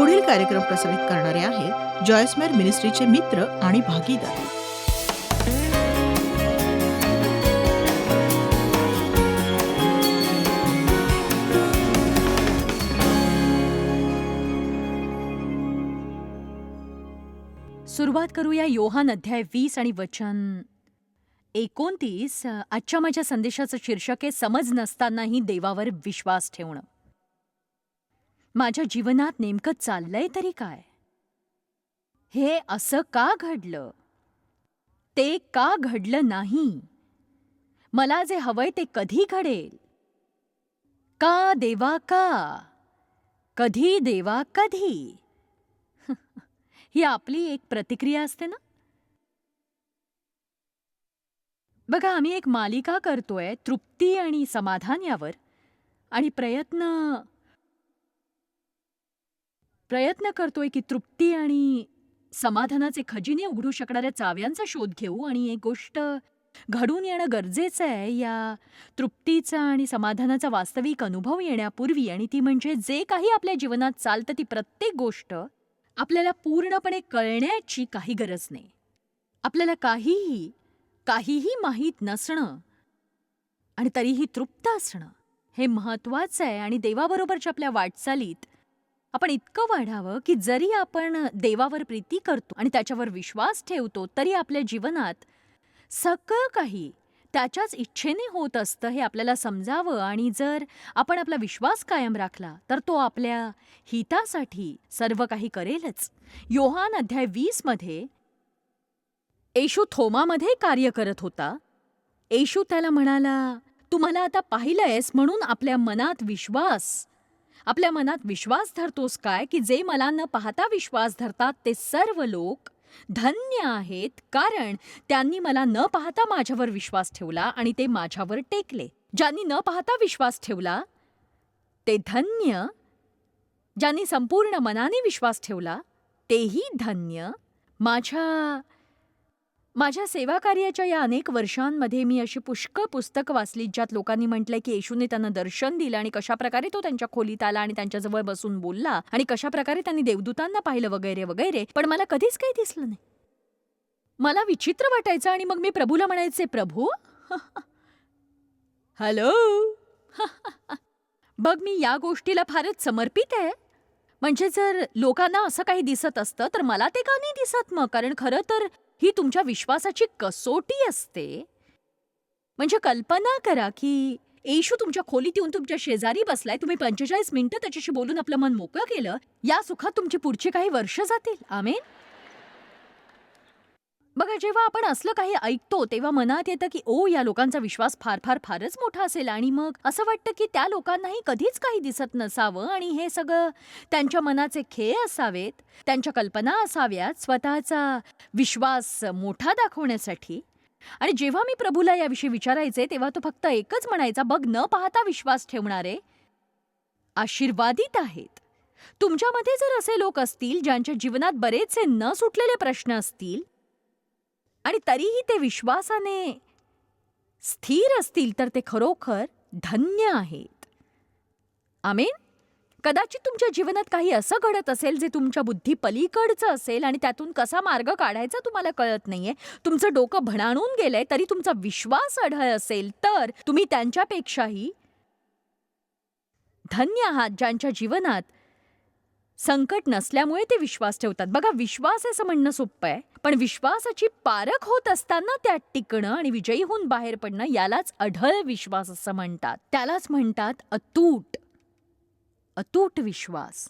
पुढील कार्यक्रम प्रसारित करणारे आहेत जॉयस्मेर मिनिस्ट्रीचे मित्र आणि भागीदार. सुरुवात करूया योहान अध्याय वीस आणि वचन. एकोणतीस आजच्या माझ्या संदेशाचं शीर्षक आहे समज नसतानाही देवावर विश्वास ठेवणं. माझ्या जीवनात नेमकं चाललंय तरी काय? हे असं का घडलं? ते का घडलं नाही? मला जे हवंय ते कधी घडेल? का देवा का? कधी देवा कधी? ही आपली एक प्रतिक्रिया असते ना? बघा आम्ही एक मालिका करतोय तृप्ती आणि समाधान यावर. आणि प्रयत्न प्रयत्न करतोय की तृप्ती आणि समाधानाचे खजिने उघडू शकणाऱ्या चाव्यांचा शोध घेऊ आणि एक गोष्ट घडून येणं गरजेचं आहे. या तृप्तीचा आणि समाधानाचा वास्तविक अनुभव येण्यापूर्वी आणि ती म्हणजे जे काही आपल्या जीवनात चालतं ती प्रत्येक गोष्ट आपल्याला पूर्णपणे कळण्याची काही गरज नाही. आपल्याला काहीही काहीही माहीत नसणं आणि तरीही तृप्त असणं हे महत्त्वाचं आहे आणि देवाबरोबरच्या आपल्या वाटचालीत आपण इतकं वाढावं की जरी आपण देवावर प्रीती करतो आणि त्याच्यावर विश्वास ठेवतो तरी आपल्या जीवनात सगळं काही त्याच्याच इच्छेने होत असतं हे आपल्याला समजावं आणि जर आपण आपला विश्वास कायम राखला तर तो आपल्या हितासाठी सर्व काही करेलच. योहान अध्याय वीसमध्ये येशू थोमामध्ये कार्य करत होता. येशू त्याला म्हणाला तू मला आता पाहिलंयस म्हणून आपल्या मनात विश्वास आपल्या मनात विश्वास धरतोस काय की जे मला न पाहता विश्वास धरतात ते सर्व लोक धन्य आहेत कारण त्यांनी मला न पाहता माझ्यावर विश्वास ठेवला आणि ते माझ्यावर टेकले. ज्यांनी न पाहता विश्वास ठेवला ते धन्य ज्यांनी संपूर्ण मनाने विश्वास ठेवला तेही धन्य. माझ्या माझ्या सेवाकार्याच्या या अनेक वर्षांमध्ये मी अशी पुष्कळ पुस्तकं वाचली ज्यात लोकांनी म्हटलंय की येशूने त्यांना दर्शन दिलं आणि कशा प्रकारे तो त्यांच्या खोलीत आला आणि त्यांच्याजवळ बसून बोलला आणि कशा प्रकारे त्यांनी देवदूतांना पाहिलं वगैरे वगैरे. पण मला कधीच काही दिसलं नाही. मला विचित्र वाटायचं आणि मग मी प्रभूला म्हणायचे प्रभू? हॅलो? बघ मी या गोष्टीला फारच समर्पित आहे. म्हणजे जर लोकांना असं काही दिसत असतं तर मला ते का नाही दिसत मग? कारण खरं तर ही तुमच्या विश्वासाची कसोटी असते. म्हणजे कल्पना करा की येशू तुमच्या खोलीत येऊन तुमच्या शेजारी बसलाय तुम्ही पंचेचाळीस मिनिटं त्याच्याशी बोलून आपलं मन मोकळं केलं या सुखात तुमची पुढची काही वर्ष जातील. आमेन. बघा जेव्हा आपण असलं काही ऐकतो तेव्हा मनात येतं की ओ या लोकांचा विश्वास फार फार फारच मोठा असेल. आणि मग असं वाटतं की त्या लोकांनाही कधीच काही दिसत नसावं आणि हे सगळं त्यांच्या मनाचे खेळ असावेत त्यांच्या कल्पना असाव्यात स्वतःचा विश्वास मोठा दाखवण्यासाठी. आणि जेव्हा मी प्रभूला याविषयी विचारायचे तेव्हा तो फक्त एकच म्हणायचा बघ न पाहता विश्वास ठेवणारे आशीर्वादित आहेत. तुमच्यामध्ये जर असे लोक असतील ज्यांच्या जीवनात बरेचसे न सुटलेले प्रश्न असतील आणि तरीही ते विश्वासाने स्थिर असतील तर ते खरोखर धन्य आहेत. आमेन? कदाचित तुमच्या जीवनात काही असं घडत असेल जे तुमच्या बुद्धी पलीकडचं असेल आणि त्यातून कसा मार्ग काढायचा तुम्हाला कळत नाहीये. तुमचं डोकं भणाणून गेलंय तरी तुमचा विश्वास अढळ असेल तर तुम्ही त्यांच्यापेक्षाही धन्य आहात ज्यांच्या जीवनात संकट नसल्यामुळे ते विश्वास ठेवतात. बघा विश्वास असं म्हणणं सोपं आहे पण विश्वासाची पारख होत असताना त्यात टिकणं आणि विजयी होऊन बाहेर पडणं यालाच अढळ विश्वास असं म्हणतात. त्यालाच म्हणतात अतूट. अतूट विश्वास.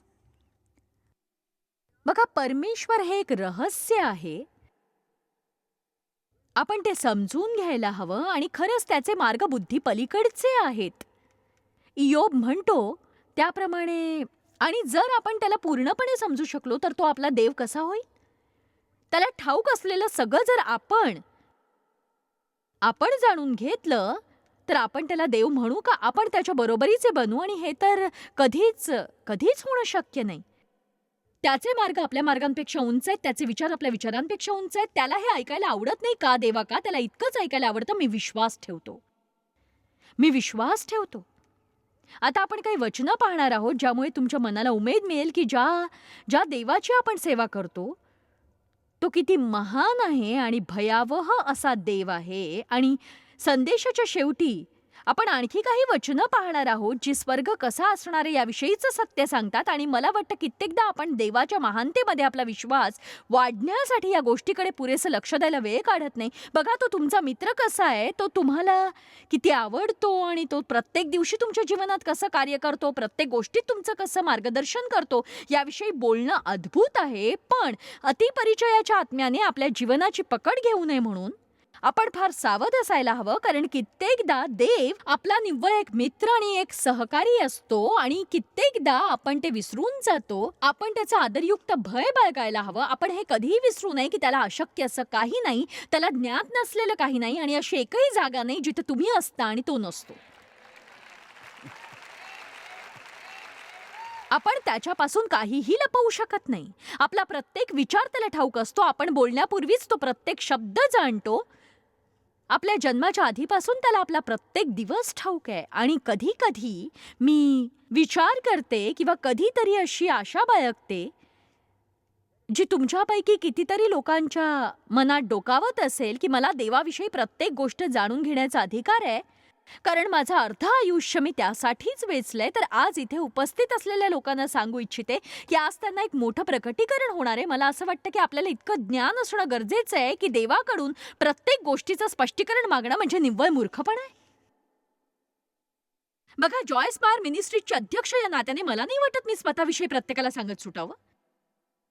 बघा परमेश्वर हे एक रहस्य आहे. आपण ते समजून घ्यायला हवं आणि खरंच त्याचे मार्ग बुद्धी पलीकडचे आहेत. इयोब म्हणतो त्याप्रमाणे आणि जर आपण त्याला पूर्णपणे समजू शकलो तर तो आपला देव कसा होईल? त्याला ठाऊक असलेलं सगळं जर आपण आपण जाणून घेतलं तर आपण त्याला देव म्हणू का? आपण त्याच्या बरोबरीचे बनू आणि हे तर कधीच कधीच होणं शक्य नाही. त्याचे मार्ग आपल्या मार्गांपेक्षा उंच आहेत त्याचे विचार आपल्या विचारांपेक्षा उंच आहेत. त्याला हे ऐकायला आवडत नाही का देवा का? त्याला इतकंच ऐकायला आवडतं मी विश्वास ठेवतो. मी विश्वास ठेवतो. आता आपण काही वचनं पाहणार आहोत ज्यामुळे तुमच्या मनाला उमेद मिळेल की ज्या ज्या देवाची आपण सेवा करतो तो किती महान आहे आणि भयावह असा देव आहे. आणि संदेशाच्या शेवटी आपण आणखी काही वचनं पाहणार आहोत जी स्वर्ग कसा असणार आहे याविषयीचं सत्य सांगतात आणि मला वाटतं कित्येकदा आपण देवाच्या महानतेमध्ये आपला विश्वास वाढण्यासाठी या गोष्टीकडे पुरेसं लक्ष द्यायला वेळ काढत नाही. बघा तो तुमचा मित्र कसा आहे तो तुम्हाला किती आवडतो आणि तो प्रत्येक दिवशी तुमच्या जीवनात कसं कार्य करतो प्रत्येक गोष्टीत तुमचं कसं मार्गदर्शन करतो याविषयी बोलणं अद्भुत आहे. पण अतिपरिचयाच्या आत्म्याने आपल्या जीवनाची पकड घेऊ नये म्हणून आपण फार सावध असायला हवं कारण कित्येकदा देव आपला निव्वळ एक मित्र आणि एक सहकारी असतो आणि कित्येकदा आपण ते विसरून जातो. आपण त्याचा आदरयुक्त भय बाळगायला हवं. आपण हे कधीही विसरू नये की त्याला अशक्य असं काही नाही त्याला ज्ञात नसलेलं काही नाही आणि अशी एकही जागा नाही जिथे तुम्ही असता आणि तो नसतो. आपण त्याच्यापासून काहीही लपवू शकत नाही. आपला प्रत्येक विचार त्याला ठाऊक असतो. आपण बोलण्यापूर्वीच तो प्रत्येक शब्द जाणतो. आपल्या जन्माच्या आधीपासून त्याला आपला प्रत्येक दिवस ठाऊक आहे. आणि कधी कधी मी विचार करते किंवा कधीतरी अशी आशा बाळगते जी तुमच्यापैकी कितीतरी लोकांच्या मनात डोकावत असेल की मला देवाविषयी प्रत्येक गोष्ट जाणून घेण्याचा अधिकार आहे कारण माझं अर्ध आयुष्य मी त्यासाठीच वेचलंय. तर आज इथे उपस्थित असलेल्या लोकांना सांगू इच्छिते की आज त्यांना एक मोठं प्रकटीकरण होणार आहे. मला असं वाटतं की आपल्याला इतकं ज्ञान असणं गरजेचं आहे की देवाकडून प्रत्येक गोष्टीचं स्पष्टीकरण मागणं म्हणजे निव्वळ मूर्खपण आहे. बघा जॉयस बार मिनिस्ट्रीचे अध्यक्ष या नात्याने मला नाही वाटत मी स्वतःविषयी प्रत्येकाला सांगत सुटावं.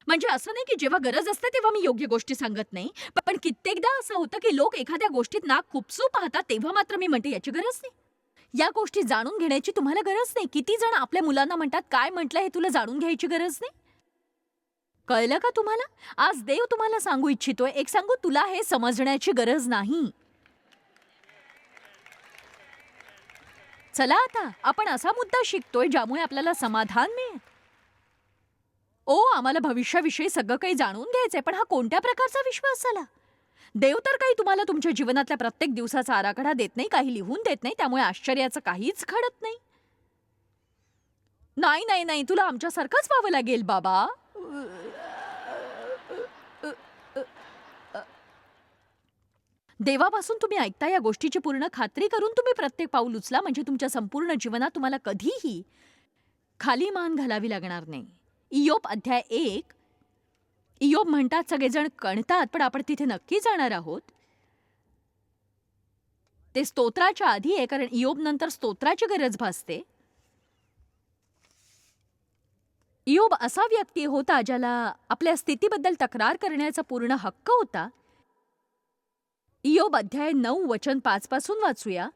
म्हणजे असं नाही की जेव्हा गरज असते तेव्हा मी योग्य गोष्टी सांगत नाही. पण कित्येकदा असं होतं की लोक एखाद्या गोष्टीत नाक खुपसू पाहतात तेव्हा मात्र मी म्हणते याची गरज नाही. या गोष्टी जाणून घेण्याची तुम्हाला गरज नाही. किती जण आपल्या मुलांना म्हणतात काय म्हटलं हे तुला जाणून घ्यायची गरज नाही? कळलं का तुम्हाला? आज देव तुम्हाला सांगू इच्छितोय. एक सांगू तुला हे समजण्याची गरज नाही. चला आता आपण असा मुद्दा शिकतोय ज्यामुळे आपल्याला समाधान मिळेल. ओ आम्हाला भविष्याविषयी सगळं काही जाणून घ्यायचंय पण हा कोणत्या प्रकारचा विश्वास झाला? देव तर काही तुम्हाला तुमच्या जीवनातल्या प्रत्येक दिवसाचा आराखडा देत नाही काही लिहून देत नाही त्यामुळे आश्चर्याचं काहीच घडत नाही. नाही नाही नाही तुला आमच्यासारखंच व्हावं लागेल बाबा. देवापासून तुम्ही ऐकता या गोष्टीची पूर्ण खात्री करून तुम्ही प्रत्येक पाऊल उचला म्हणजे तुमच्या संपूर्ण जीवनात तुम्हाला कधीही खाली मान घालावी लागणार नाही. इयोप अध्याय एक इयोप म्हणतात सगळेजण कणतात पण आपण तिथे नक्की जाणार आहोत. ते स्तोत्राच्या आधी आहे कारण इयोब नंतर स्तोत्राची गरज भासते. इयोब असा व्यक्ती होता ज्याला आपल्या स्थितीबद्दल तक्रार करण्याचा पूर्ण हक्क होता. इयोब अध्याय नऊ वचन पाच पासून वाचूया.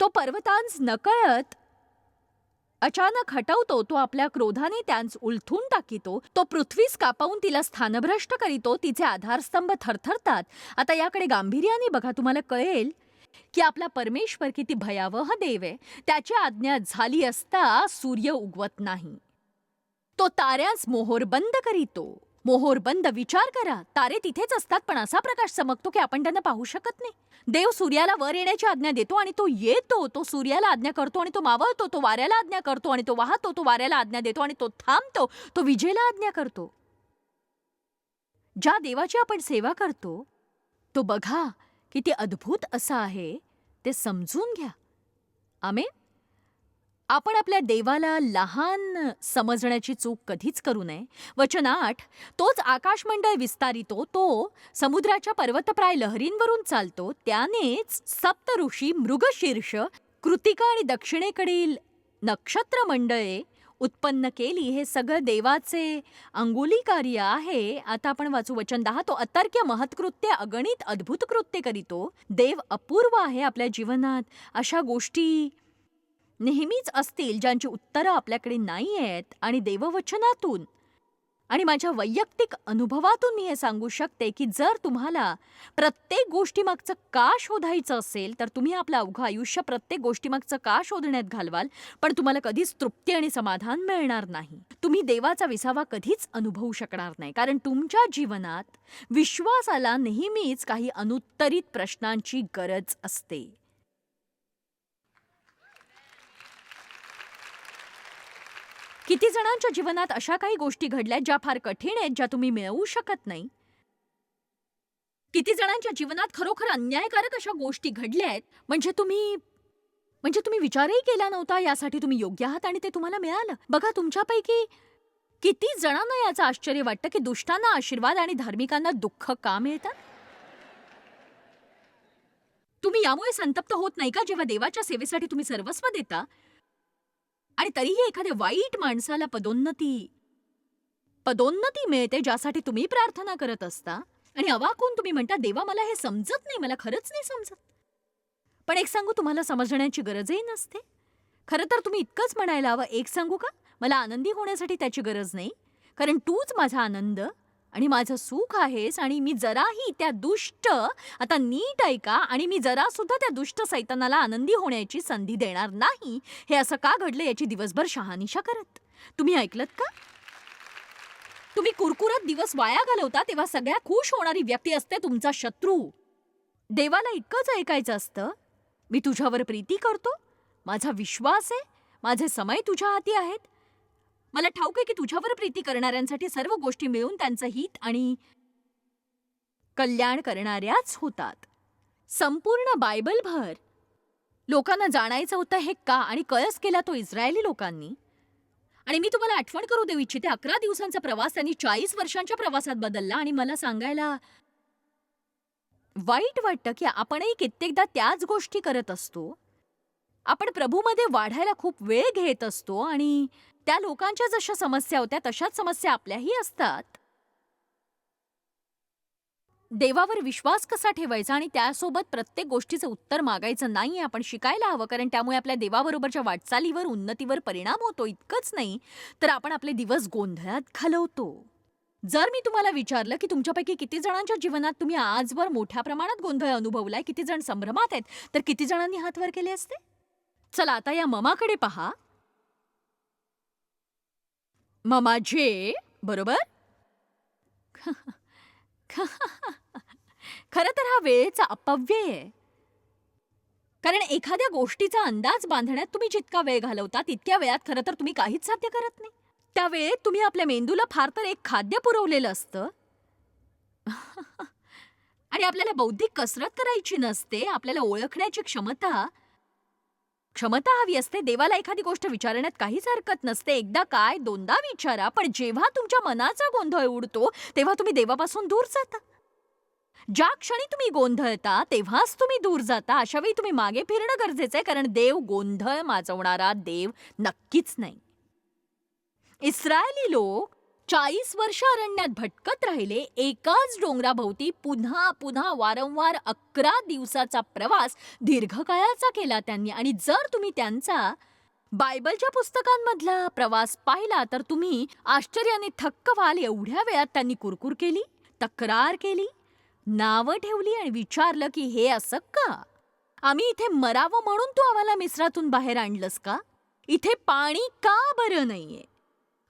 तो पर्वतांस नकळत अचानक हटवतो तो आपल्या क्रोधाने त्यांस उलथून टाकितो तो पृथ्वीस कापावून तिला स्थानभ्रष्ट करीतो तिचे आधारस्तंभ थरथरतात. आता याकडे गांभीर्याने बघा तुम्हाला कळेल की आपला परमेश्वर किती भयावह देव आहे. त्याची आज्ञा झाली असता सूर्य उगवत नाही. तो ताऱ्यास मोहोर बंद करीतो. मोहोर बंद विचार करा. तारे तिथेच असतात पण असा प्रकाश चमकतो की आपण त्यांना पाहू शकत नाही. देव सूर्याला वर येण्याची आज्ञा देतो आणि तो येतो. तो सूर्याला आज्ञा करतो आणि तो मावळतो. तो वाऱ्याला आज्ञा करतो आणि तो वाहतो. तो वाऱ्याला आज्ञा देतो आणि तो थांबतो. तो विजेला आज्ञा करतो. ज्या देवाची आपण सेवा करतो तो बघा किती अद्भुत असा आहे. ते समजून घ्या. आमेन? आपण आपल्या देवाला लहान समजण्याची चूक कधीच करू नये. वचन आठ तोच आकाशमंडळ विस्तारितो तो समुद्राच्या पर्वतप्राय लहरींवरून चालतो त्यानेच सप्तऋषी मृगशीर्ष कृतिका आणि दक्षिणेकडील नक्षत्रमंडळे उत्पन्न केली. हे सगळं देवाचे अंगुली कार्य आहे. आता आपण वाचू वचन दहा. तो अतर्क्य महत्कृत्य अगणित अद्भुत कृत्य करीतो. देव अपूर्व आहे आपल्या जीवनात. अशा गोष्टी नेहमीच असतील ज्यांची उत्तरं आपल्याकडे नाही आहेत आणि देववचनातून. आणि माझ्या वैयक्तिक अनुभवातून मी हे सांगू शकते की जर तुम्हाला प्रत्येक गोष्टीमागचं का शोधायचं असेल तर तुम्ही आपलं अवघं आयुष्य प्रत्येक गोष्टीमागचं का शोधण्यात घालवाल? पण तुम्हाला कधीच तृप्ती आणि समाधान मिळणार नाही. तुम्ही देवाचा विसावा कधीच अनुभवू शकणार नाही. कारण तुमच्या जीवनात विश्वासाला नेहमीच काही अनुत्तरित प्रश्नांची गरज असते. किती जणांच्या जीवनात अशा काही गोष्टी घडल्या ज्या फार कठीण आहेत ज्या तुम्ही मिळवू शकत नाही? किती जणांच्या जीवनात खरोखर अन्यायकारक अशा गोष्टी घडल्या आहेत? म्हणजे तुम्ही म्हणजे तुम्ही विचारही केला नव्हता यासाठी तुम्ही योग्य आहात आणि ते तुम्हाला मिळालं? बघा तुमच्यापैकी किती जणांना याचं आश्चर्य वाटतं की दुष्टांना आशीर्वाद आणि धार्मिकांना दुःख का मिळतात तुम्ही यामुळे संतप्त होत नाही का जेव्हा देवाच्या सेवेसाठी तुम्ही सर्वस्व देता? आणि तरीही एखाद्या वाईट माणसाला पदोन्नती पदोन्नती मिळते ज्यासाठी तुम्ही प्रार्थना करत असता. आणि अवाकून तुम्ही म्हणता देवा मला हे समजत नाही मला खरंच नाही समजत. पण एक सांगू तुम्हाला समजण्याची गरजही नसते. खरं तर तुम्ही इतकंच म्हणायला हवं. एक सांगू का? मला आनंदी होण्यासाठी त्याची गरज नाही. कारण तूच माझा आनंद. आणि माझं सुख आहेस आणि मी जराही त्या दुष्ट आता नीट ऐका आणि मी जरा सुद्धा त्या दुष्ट सैतानाला आनंदी होण्याची संधी देणार नाही हे असं का घडलं याची दिवसभर शहानिशा करत? तुम्ही ऐकलत का? तुम्ही कुरकुरत दिवस वाया घालवता तेव्हा सगळ्या खुश होणारी व्यक्ती असते तुमचा शत्रू. देवाला इतकंच ऐकायचं असतं. मी तुझ्यावर प्रीती करतो. माझा विश्वास आहे. माझे समय तुझ्या हाती आहेत. मला ठाऊक आहे की तुझ्यावर प्रीती करणाऱ्यांसाठी सर्व गोष्टी मिळून त्यांचं हित आणि कल्याण करणाऱ्याच होतात. संपूर्ण बायबलभर लोकांना जाणायचं होतं हे का आणि कळस केला तो इस्रायली लोकांनी? आणि मी तुम्हाला आठवण करू देऊ इच्छिते अकरा दिवसांचा प्रवास त्यांनी चाळीस वर्षांच्या प्रवासात बदलला आणि मला सांगायला वाईट वाटतं की आपणही कित्येकदा त्याच गोष्टी करत असतो. आपण प्रभूमध्ये वाढायला खूप वेळ घेत असतो आणि त्या लोकांच्या जशा समस्या होत्या तशाच समस्या आपल्याही असतात. देवावर विश्वास कसा ठेवायचा आणि त्यासोबत प्रत्येक गोष्टीचं उत्तर मागायचं नाही आपण शिकायला हवं कारण त्यामुळे आपल्या देवाबरोबरच्या वाटचालीवर उन्नतीवर परिणाम होतो इतकंच नाही. तर आपण आपले दिवस गोंधळात घालवतो. जर मी तुम्हाला विचारलं की तुमच्यापैकी किती जणांच्या जीवनात तुम्ही आजवर मोठ्या प्रमाणात गोंधळ अनुभवलाय किती जण संभ्रमात आहेत तर किती जणांनी हात वर केले असते? चला आता या ममाकडे पहा. ममा जे बरोबर? खरं तर हा वेळेचा अपव्यय आहे. कारण एखाद्या गोष्टीचा अंदाज बांधण्यात तुम्ही जितका वेळ घालवता तितक्या वेळात खरं तर तुम्ही काहीच साध्य करत नाही. त्या वेळेत तुम्ही आपल्या मेंदूला फार तर एक खाद्य पुरवलेलं असतं. आणि आपल्याला बौद्धिक कसरत करायची नसते आपल्याला ओळखण्याची क्षमता क्षमता हवी असते देवाला एखादी गोष्ट विचारण्यात काहीच हरकत नसते. एकदा काय दोनदा विचारा पण जेव्हा तुमच्या मनाचा गोंधळ उडतो तेव्हा तुम्ही देवापासून दूर जाता. ज्या क्षणी तुम्ही गोंधळता तेव्हाच तुम्ही दूर जाता. अशा वेळी तुम्ही मागे फिरणं गरजेचं आहे कारण देव गोंधळ माजवणारा देव नक्कीच नाही. इस्रायली लोक चाळीस वर्ष अरण्यात भटकत राहिले एकाच डोंगराभोवती पुन्हा पुन्हा वारंवार अकरा दिवसाचा प्रवास दीर्घकाळाचा केला त्यांनी. आणि जर तुम्ही त्यांचा बायबलच्या पुस्तकांमधला प्रवास पाहिला तर तुम्ही आश्चर्याने थक्क व्हाल. एवढ्या वेळात त्यांनी कुरकुर केली तक्रार केली नावं ठेवली आणि विचारलं की हे असं का? आम्ही इथे मरावं म्हणून तू आम्हाला मिस्रातून बाहेर आणलंस का? इथे पाणी का बरं नाहीये?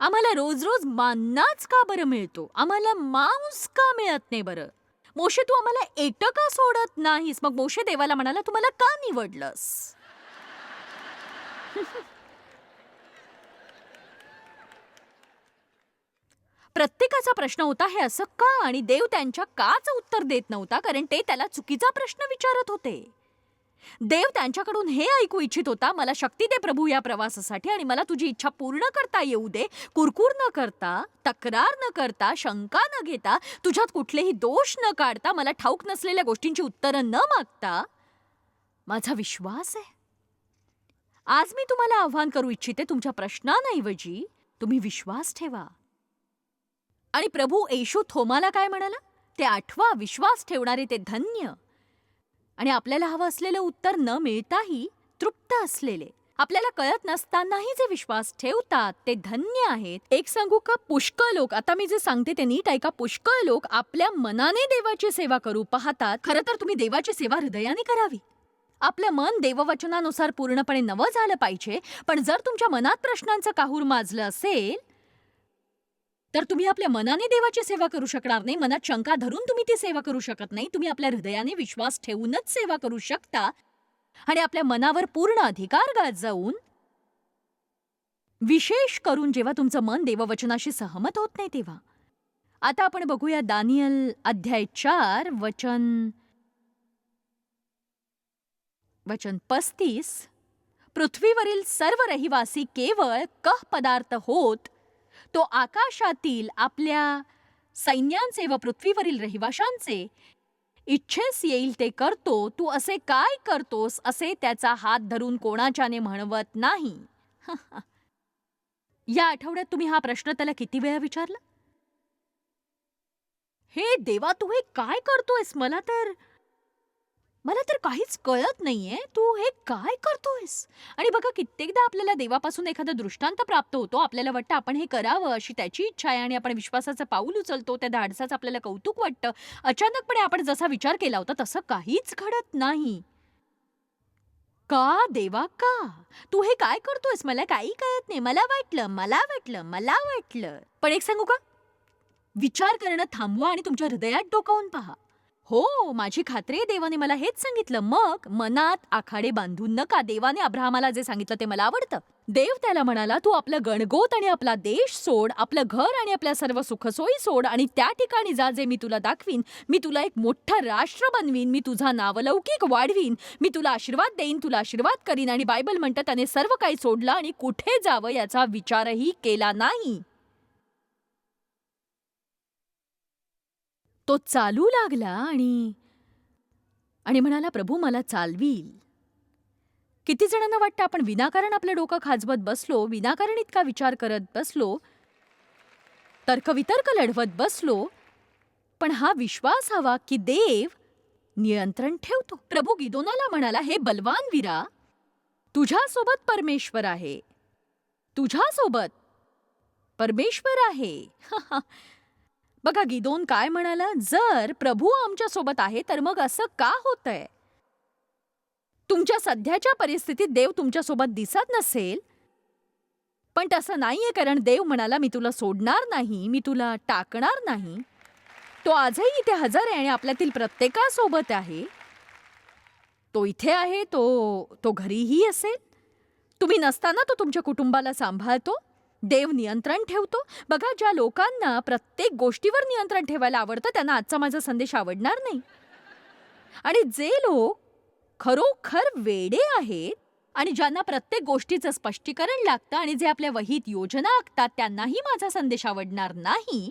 आम्हाला रोज रोज मान्नाच का बरं मिळतो? आम्हाला मांस का मिळत नाही बरं? मोशे तू आम्हाला एकटं का सोडत नाहीस? मग मोशे देवाला म्हणाला तू मला का निवडलंस? प्रत्येकाचा प्रश्न होता हे असं का? आणि देव त्यांच्या काच उत्तर देत नव्हता कारण ते त्याला चुकीचा प्रश्न विचारत होते. देव त्यांच्याकडून हे ऐकू इच्छित होता मला शक्ती दे प्रभू या प्रवासासाठी आणि मला तुझी इच्छा पूर्ण करता येऊ दे. कुरकुर न करता तक्रार न करता शंका न घेता तुझ्यात कुठलेही दोष न काढता मला ठाऊक नसलेल्या गोष्टींची उत्तरं न मागता माझा विश्वास आहे. आज मी तुम्हाला आव्हान करू इच्छिते तुमच्या प्रश्नांऐवजी तुम्ही विश्वास ठेवा. आणि प्रभू येशू थोमाला काय म्हणाला? ते आठवा विश्वास ठेवणारे ते धन्य. आणि आपल्याला हवं असलेलं उत्तर न मिळताही तृप्त असलेले. आपल्याला कळत नसतानाही जे विश्वास ठेवतात ते धन्य आहेत. एक सांगू का? पुष्कळ लोक आता मी जे सांगते ते नीट ऐका. पुष्कळ लोक आपल्या मनाने देवाची सेवा करू पाहतात. खरं तर तुम्ही देवाची सेवा हृदयाने करावी. आपलं मन देववचनानुसार पूर्णपणे नवं झालं पाहिजे. पण जर तुमच्या मनात प्रश्नांचं काहूर माजलं असेल तर तुम्ही आपल्या मनाने देवाची सेवा करू शकणार नाही. मनात शंका धरून तुम्ही ती सेवा करू शकत नाही. तुम्ही आपल्या हृदयाने विश्वास ठेवूनच सेवा करू शकता. आणि आपल्या मनावर पूर्ण अधिकार गाजवून विशेष करून जेव्हा तुमचं मन देववचनाशी सहमत होत नाही तेव्हा. आता आपण बघूया दानियल अध्याय चार वचन वचन पस्तीस. पृथ्वीवरील सर्व रहिवासी केवळ कह पदार्थ होत तो आकाशातील आपल्या सैन्यांचे व पृथ्वीवरील रहिवाशांचे. इच्छेस येईल ते करतो तू असे काय करतोस असे त्याचा हात धरून कोणाच्याने म्हणवत नाही. या आठवड्यात तुम्ही हा प्रश्न त्याला किती वेळा विचारला? हे देवा तू हे काय करतोयस? मला तर मला तर काहीच कळत नाहीये. तू हे काय करतोयस? आणि बघा कित्येकदा आपल्याला देवापासून एखादा दृष्टांत प्राप्त होतो. आपल्याला वाटतं आपण हे करावं अशी त्याची इच्छा आहे आणि आपण विश्वासाचं पाऊल उचलतो. त्या धाडसाचं आपल्याला कौतुक वाटतं. अचानकपणे आपण जसा विचार केला होता तसं काहीच घडत नाही. का देवा का? तू हे काय करतोयस? मला काही कळत नाही. मला वाटलं मला वाटलं मला वाटलं. पण एक सांगू का? विचार करणं थांबवा आणि तुमच्या हृदयात डोकावून पहा. हो माझी खात्री आहे देवाने मला हेच सांगितलं. मग मनात आखाडे बांधून नका. देवाने अब्राहमाला जे सांगितलं ते मला आवडतं. देव त्याला म्हणाला तू आपलं गणगोत आणि आपला देश सोड आपलं घर आणि आपल्या सर्व सुखसोयी सोड आणि त्या ठिकाणी जा जे मी तुला दाखवीन. मी तुला एक मोठं राष्ट्र बनवीन. मी तुझा नावलौकिक वाढवीन. मी तुला आशीर्वाद देईन तुला आशीर्वाद करीन आणि बायबल म्हणतं त्याने सर्व काही सोडलं आणि कुठे जावं याचा विचारही केला नाही. तो चालू लागला आणि आणि म्हणाला प्रभू मला चालवील. किती जणांना वाटतं आपण विनाकारण आपलं डोकं खाजवत बसलो विनाकारण इतका विचार करत बसलो तर्कवितर्क लढवत बसलो पण हा विश्वास हवा की देव नियंत्रण ठेवतो. प्रभू गिदोनाला म्हणाला हे बलवान विरा तुझ्यासोबत परमेश्वर आहे. तुझ्यासोबत परमेश्वर आहे. बघा गिदोन काय म्हणाला? जर प्रभू आमच्यासोबत आहे तर मग असं का होतंय? तुमच्या सध्याच्या परिस्थितीत देव तुमच्यासोबत दिसत नसेल. पण तसं नाहीये कारण देव म्हणाला मी तुला सोडणार नाही मी तुला टाकणार नाही. तो आजही इथे हजर आहे आणि आपल्यातील प्रत्येकासोबत आहे. तो इथे आहे तो तो घरीही असेल. तुम्ही नसताना तो तुमच्या कुटुंबाला सांभाळतो. देव नियंत्रण ठेवतो. बघा ज्या लोकांना प्रत्येक गोष्टीवर नियंत्रण ठेवायला आवडतं त्यांना आजचा माझा संदेश आवडणार नाही. आणि जे लोक खरोखर वेडे आहेत आणि ज्यांना प्रत्येक गोष्टीचं स्पष्टीकरण लागतं आणि जे आपल्या वहीत योजना आखतात त्यांनाही माझा संदेश आवडणार नाही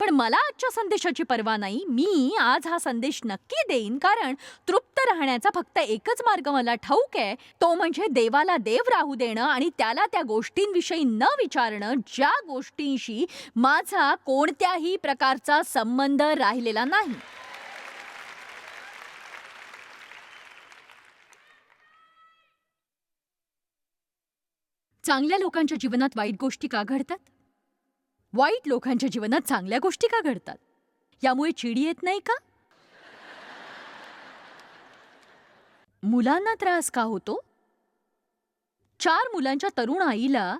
पण मला आजच्या संदेशाची पर्वा नाही. मी आज हा संदेश नक्की देईन. कारण तृप्त राहण्याचा फक्त एकच मार्ग मला ठाऊक आहे. तो म्हणजे देवाला देव राहू देणं आणि त्याला त्या गोष्टींविषयी न विचारणं. ज्या गोष्टींशी माझा कोणत्याही प्रकारचा संबंध राहिलेला नाही. चांगल्या लोकांच्या जीवनात वाईट गोष्टी का घडतात? वाईट लोकांच्या जीवनात चांगल्या गोष्टी का घडतात? यामुळे चिडी येत नाही का? मुलांना त्रास का होतो? चार मुलांच्या तरुण आईला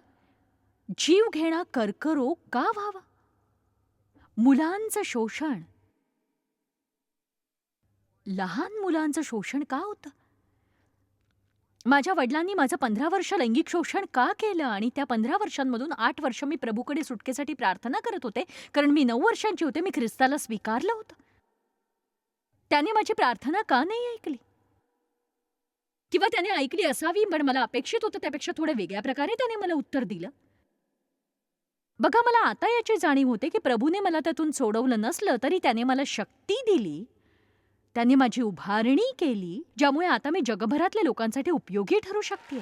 जीव घेणा कर्करोग का व्हावा? मुलांचं शोषण. लहान मुलांचं शोषण का होतं? माझ्या वडिलांनी माझं पंधरा वर्ष लैंगिक शोषण का केलं? आणि त्या पंधरा वर्षांमधून आठ वर्ष मी प्रभूकडे सुटकेसाठी प्रार्थना करत होते कारण मी नऊ वर्षांची होते मी ख्रिस्ताला स्वीकारलं होतं. त्याने माझी प्रार्थना का नाही ऐकली? किंवा त्याने ऐकली असावी पण मला अपेक्षित होतं त्यापेक्षा थोड्या वेगळ्या प्रकारे त्याने मला उत्तर दिलं. बघा मला आता याची जाणीव होते की प्रभूने मला त्यातून सोडवलं नसलं तरी त्याने मला शक्ती दिली. त्यांनी माझी उभारणी केली ज्यामुळे आता मी जगभरातल्या लोकांसाठी उपयोगी ठरू शकते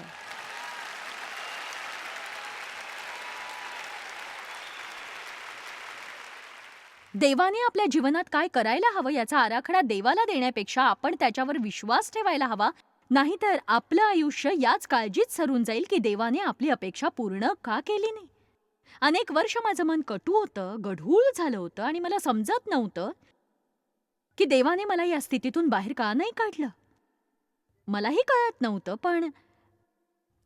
देवाने आपल्या जीवनात काय करायला हवं याचा आराखडा देवाला देण्यापेक्षा आपण त्याच्यावर विश्वास ठेवायला हवा नाहीतर आपलं आयुष्य याच काळजीत सरून जाईल की देवाने आपली अपेक्षा पूर्ण का केली नाही. अनेक वर्ष माझं मन कटू होतं गढूळ झालं होतं आणि मला समजत नव्हतं की देवाने मला या स्थितीतून बाहेर का नाही काढलं? मलाही कळत नव्हतं पण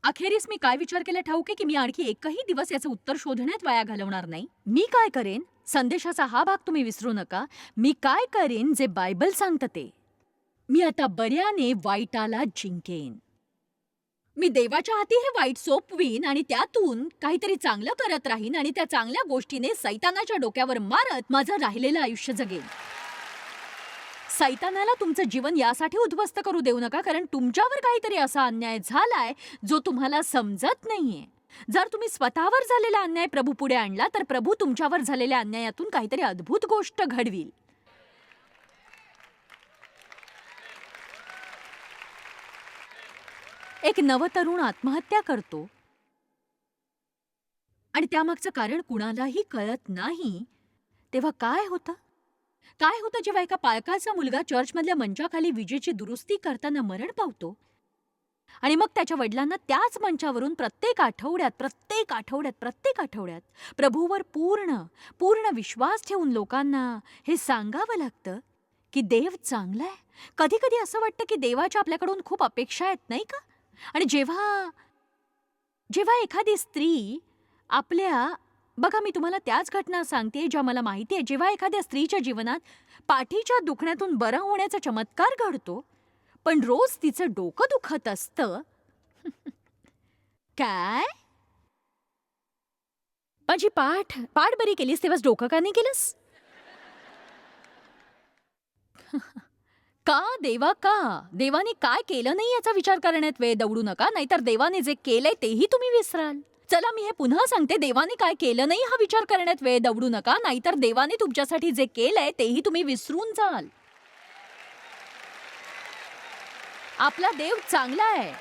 अखेरीस मी काय विचार केला ठाऊक आहे की मी आणखी एकही दिवस याचं उत्तर शोधण्यात वाया घालवणार नाही? मी काय करेन? संदेशाचा हा भाग तुम्ही विसरू नका. मी काय करेन जे बायबल सांगतं ते? मी आता बऱ्याने वाईटाला जिंकेन. मी देवाच्या हाती हे वाईट सोपवीन आणि त्यातून काहीतरी चांगलं करत राहीन आणि त्या चांगल्या गोष्टीने सैतानाच्या डोक्यावर मारत माझं राहिलेलं आयुष्य जगेन. सैतानाला तुमचं जीवन यासाठी उद्ध्वस्त करू देऊ नका कारण तुमच्यावर काहीतरी असा अन्याय झालाय जो तुम्हाला समजत नाहीये. जर तुम्ही स्वतःवर झालेला अन्याय प्रभू पुढे आणला तर प्रभू तुमच्यावर झालेल्या अन्यायातून काहीतरी अद्भुत गोष्ट घडवील. एक नवतरुण आत्महत्या करतो. आणि त्यामागचं कारण कुणालाही कळत नाही. तेव्हा काय होतं? काय होतं जेव्हा एका पालकाचा मुलगा चर्चमधल्या मंचाखाली विजेची दुरुस्ती करताना मरण पावतो? आणि मग त्याच्या वडिलांना त्याच मंचावरून प्रत्येक आठवड्यात प्रत्येक आठवड्यात प्रत्येक आठवड्यात प्रभूवर पूर्ण पूर्ण विश्वास ठेवून लोकांना हे सांगावं लागतं की देव चांगला आहे. कधी कधी असं वाटतं की देवाच्या आपल्याकडून खूप अपेक्षा आहेत नाही का? आणि जेव्हा जेव्हा एखादी स्त्री आपल्या बघा मी तुम्हाला त्याच घटना सांगते ज्या मला माहिती आहे. जेव्हा एखाद्या स्त्रीच्या जीवनात पाठीच्या दुखण्यातून बरं होण्याचा चमत्कार घडतो पण रोज तिचं डोकं दुखत असतं काय? माझी पाठ पाठ बरी केलीस तेव्हाच डोकं का नाही केलंस? का देवा का? देवाने काय केलं नाही याचा विचार करण्यात वेळ दवडू नका नाहीतर देवाने जे केलंय तेही तुम्ही विसराल. चला मी हे पुन्हा सांगते. देवाने काय केलं नाही हा विचार करण्यात वेळ दवडू नका. नाहीतर देवाने तुमच्यासाठी जे केलंय तेही तुम्ही विसरून जाल. आपला देव चांगला आहे.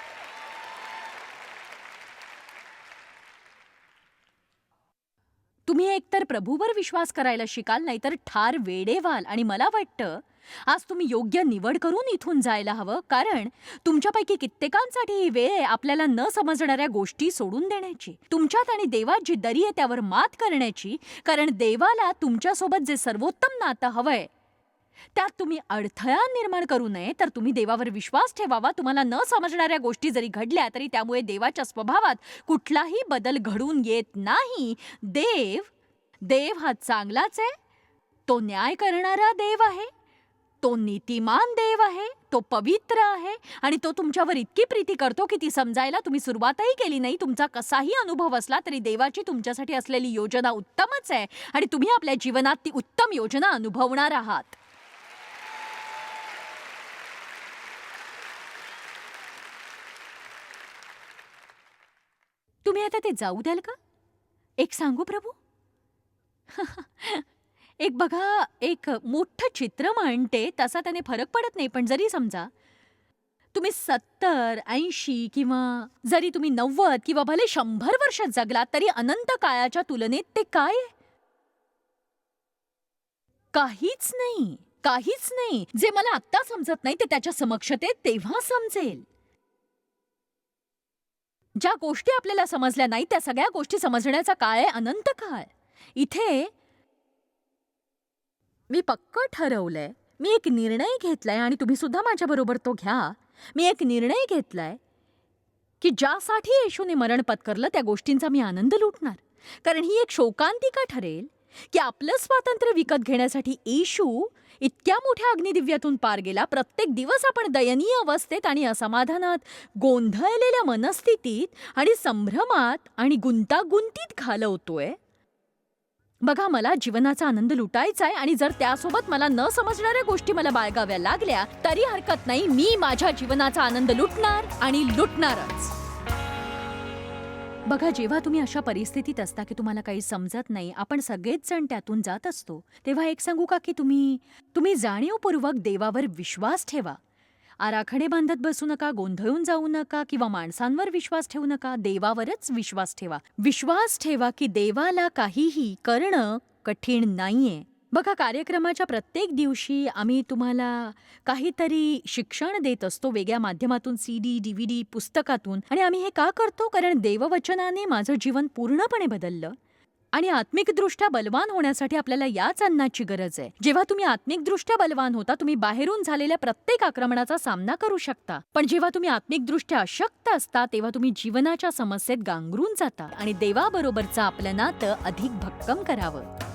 तुम्ही एकतर प्रभूवर विश्वास करायला शिकाल नाहीतर ठार वेडे व्हाल आणि मला वाटतं आज तुम्ही योग्य निवड करून इथून जायला हवं कारण तुमच्यापैकी कित्येकांसाठी ही वेळ आहे आपल्याला न समजणाऱ्या गोष्टी सोडून देण्याची तुमच्यात आणि देवात जी दरी आहे त्यावर मात करण्याची कारण देवाला तुमच्यासोबत जे सर्वोत्तम नातं हवंय त्यात तुम्ही अडथळा निर्माण करू नये तर तुम्ही देवावर विश्वास ठेवावा. तुम्हाला न समजणाऱ्या गोष्टी जरी घडल्या तरी त्यामुळे देवाच्या स्वभावात कुठलाही बदल घडून येत नाही. देव देव हा चांगलाच आहे. तो न्याय करणारा देव आहे. तो नीतिमान देव आहे तो पवित्र आहे आणि तो तुमच्यावर इतकी प्रीती करतो की ती समजायला तुम्ही सुरुवातही केली नाही. तुमचा कसाही अनुभव असला तरी देवाची तुमच्यासाठी असलेली योजना उत्तमच आहे आणि तुम्ही आपल्या जीवनात ती उत्तम योजना अनुभवणार आहात. तुम्ही आता ते जाऊ द्याल का? एक सांगू प्रभू? एक बघा एक मोठं चित्र मांडते तसा त्याने फरक पडत नाही पण जरी समजा तुम्ही सत्तर ऐंशी किंवा जरी तुम्ही नव्वद किंवा भले शंभर वर्ष जगलात तरी अनंत काळाच्या तुलनेत ते काय आहे? काहीच नाही काहीच नाही. जे मला आत्ता समजत नाही ते त्याच्या समक्षतेत तेव्हा समजेल. ज्या गोष्टी आपल्याला समजल्या नाही त्या सगळ्या गोष्टी समजण्याचा काळ आहे अनंत काळ. इथे मी पक्क ठरवलंय. मी एक निर्णय घेतलाय आणि तुम्ही सुद्धा माझ्याबरोबर तो घ्या. मी एक निर्णय घेतलाय की ज्यासाठी येशूने मरण पत्करलं त्या गोष्टींचा मी आनंद लुटणार. कारण ही एक शोकांतिका ठरेल की आपलं स्वातंत्र्य विकत घेण्यासाठी येशू इतक्या मोठ्या अग्निदिव्यातून पार गेला. प्रत्येक दिवस आपण दयनीय अवस्थेत आणि असमाधानात गोंधळलेल्या मनस्थितीत आणि संभ्रमात आणि गुंतागुंतीत घालवतोय. बघा मला जीवनाचा आनंद लुटायचा आहे आणि जर त्यासोबत मला न समजणाऱ्या गोष्टी मला बाळगाव्या लागल्या तरी हरकत नाही. मी माझ्या जीवनाचा आनंद लुटणार आणि लुटणारच. बघा जेव्हा तुम्ही अशा परिस्थितीत असता की तुम्हाला काही समजत नाही आपण सगळेच जण त्यातून जात असतो. तेव्हा एक सांगू का की तुम्ही तुम्ही जाणीवपूर्वक देवावर विश्वास ठेवा. आराखडे बांधत बसू नका गोंधळून जाऊ नका किंवा माणसांवर विश्वास ठेवू नका देवावरच विश्वास ठेवा. विश्वास ठेवा की देवाला काहीही करणं कठीण नाहीये. बघा कार्यक्रमाच्या प्रत्येक दिवशी आम्ही तुम्हाला काहीतरी शिक्षण देत असतो वेगळ्या माध्यमातून C D D V D पुस्तकातून. आणि आम्ही हे का करतो? कारण देववचनाने माझं जीवन पूर्णपणे बदललं. आणि आत्मिकदृष्ट्या बलवान होण्यासाठी आपल्याला याच अन्नाची गरज आहे. जेव्हा तुम्ही आत्मिकदृष्ट्या बलवान होता तुम्ही बाहेरून झालेल्या प्रत्येक आक्रमणाचा सामना करू शकता. पण जेव्हा तुम्ही आत्मिकदृष्ट्या अशक्त असता तेव्हा तुम्ही जीवनाच्या समस्येत गांगरून जाता आणि देवाबरोबरचं आपलं नातं अधिक भक्कम करावं.